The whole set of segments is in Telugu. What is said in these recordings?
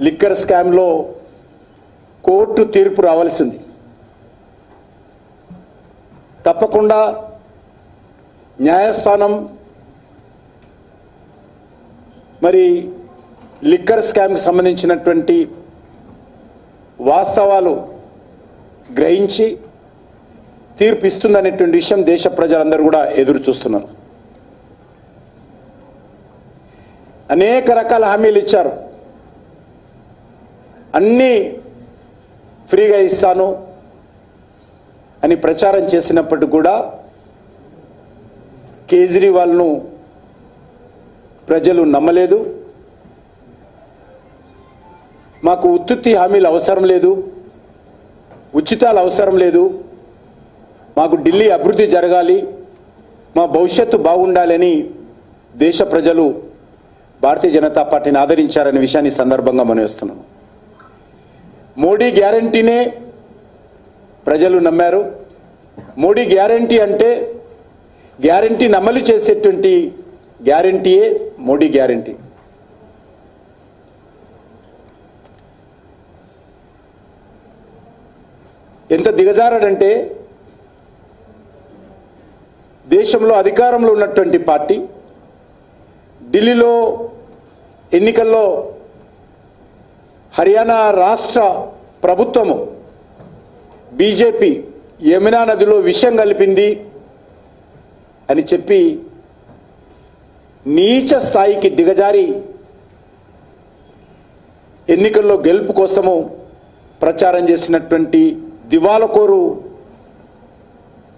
లిక్కర్ స్కామ్లో కోర్టు తీర్పు రావాల్సింది. తప్పకుండా న్యాయస్థానం మరి లిక్కర్ స్కామ్కి సంబంధించినటువంటి వాస్తవాలు గ్రహించి తీర్పు ఇస్తుందనేటువంటి విషయం దేశ ప్రజలందరూ కూడా ఎదురు చూస్తున్నారు. అనేక రకాల హామీలు ఇచ్చారు. అన్నీ ఫ్రీగా ఇస్తాను అని ప్రచారం చేసినప్పటికీ కూడా కేజ్రీవాల్ను ప్రజలు నమ్మలేదు. మాకు ఉత్తుత్తి హామీలు అవసరం లేదు. ఉచితాలు అవసరం లేదు. మాకు ఢిల్లీ అభివృద్ధి జరగాలి. మా భవిష్యత్తు బాగుండాలని దేశ ప్రజలు భారతీయ జనతా పార్టీని ఆదరించారనే విషయాన్ని సందర్భంగా మనం వేస్తున్నాం మోడీ గ్యారంటీనే ప్రజలు నమ్మారు. మోడీ గ్యారంటీ అంటే గ్యారంటీని అమలు చేసేటువంటి గ్యారంటీయే మోడీ గ్యారంటీ. ఎంత దిగజారాడంటే దేశంలో అధికారంలో ఉన్నటువంటి పార్టీ ఢిల్లీలో ఎన్నికల్లో హర్యానా రాష్ట్ర ప్రభుత్వము బీజేపీ యమునా నదిలో విషం కలిపింది అని చెప్పి నీచ స్థాయికి దిగజారి ఎన్నికల్లో గెలుపు కోసము ప్రచారం చేసినటువంటి దివాలకోరు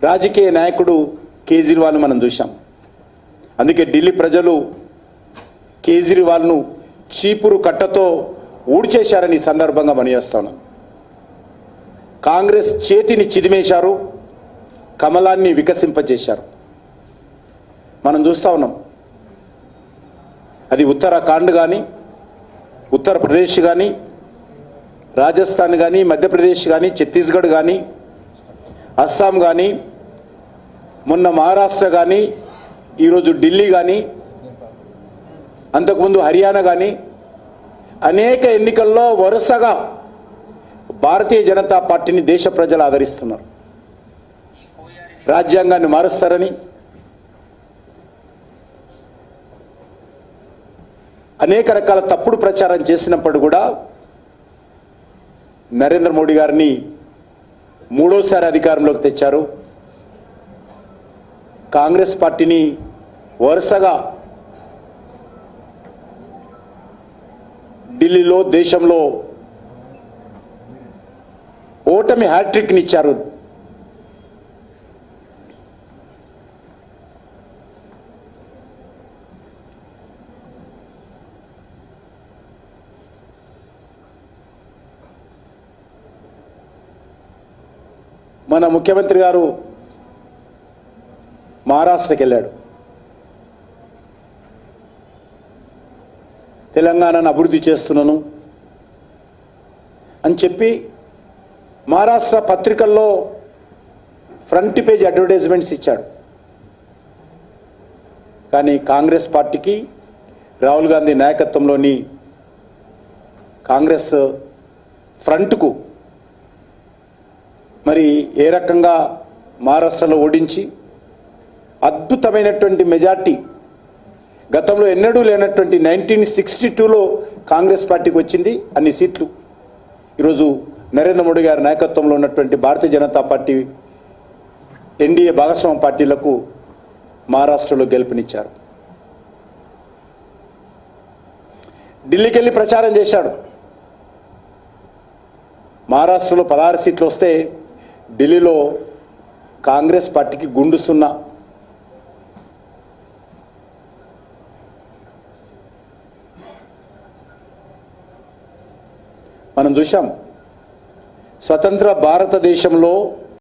రాజకీయ నాయకుడు కేజ్రీవాల్ మనం చూశాం. అందుకే ఢిల్లీ ప్రజలు కేజ్రీవాల్ను చీపురు కట్టతో ఊడ్చేశారని ఈ సందర్భంగా మనిచేస్తాను కాంగ్రెస్ చేతిని చిదిమేశారు కమలాన్ని వికసింపజేశారు. మనం చూస్తా ఉన్నాం. అది ఉత్తరాఖండ్ కానీ ఉత్తరప్రదేశ్ కానీ రాజస్థాన్ కానీ మధ్యప్రదేశ్ కానీ ఛత్తీస్గఢ్ కానీ అస్సాం కానీ మొన్న మహారాష్ట్ర కానీ ఈరోజు ఢిల్లీ కానీ అంతకుముందు హర్యానా కానీ అనేక ఎన్నికల్లో వరుసగా భారతీయ జనతా పార్టీని దేశ ప్రజలు ఆదరిస్తున్నారు. రాజ్యాంగాన్ని మారుస్తారని అనేక రకాల తప్పుడు ప్రచారం చేసినప్పుడు కూడా నరేంద్ర మోడీ గారిని మూడోసారి అధికారంలోకి తెచ్చారు. కాంగ్రెస్ పార్టీని వరుసగా ఢిల్లీలో దేశంలో ఓటమి హ్యాట్రిక్ని ఇచ్చారు మన ముఖ్యమంత్రి గారు మహారాష్ట్రకి వెళ్ళాడు తెలంగాణను అభివృద్ధి చేస్తున్నాను అని చెప్పి మహారాష్ట్ర పత్రికల్లో ఫ్రంట్ పేజ్ అడ్వర్టైజ్మెంట్స్ ఇచ్చాడు. కానీ కాంగ్రెస్ పార్టీకి రాహుల్ గాంధీ నాయకత్వంలోని కాంగ్రెస్ ఫ్రంట్కు మరి ఏ రకంగా మహారాష్ట్రలో ఓడించి అద్భుతమైనటువంటి మెజార్టీ గతంలో ఎన్నడూ లేనటువంటి నైన్టీన్ సిక్స్టీ టూలో కాంగ్రెస్ పార్టీకి వచ్చింది అన్ని సీట్లు. ఈరోజు నరేంద్ర మోడీ గారి నాయకత్వంలో ఉన్నటువంటి భారతీయ జనతా పార్టీ ఎన్డీఏ భాగస్వామ్య పార్టీలకు మహారాష్ట్రలో గెలుపునిచ్చారు. ఢిల్లీకి వెళ్ళి ప్రచారం చేశాడు. మహారాష్ట్రలో పదహారు సీట్లు వస్తే ఢిల్లీలో కాంగ్రెస్ పార్టీకి గుండు సున్నా మనం చూసాం స్వతంత్ర భారతదేశంలో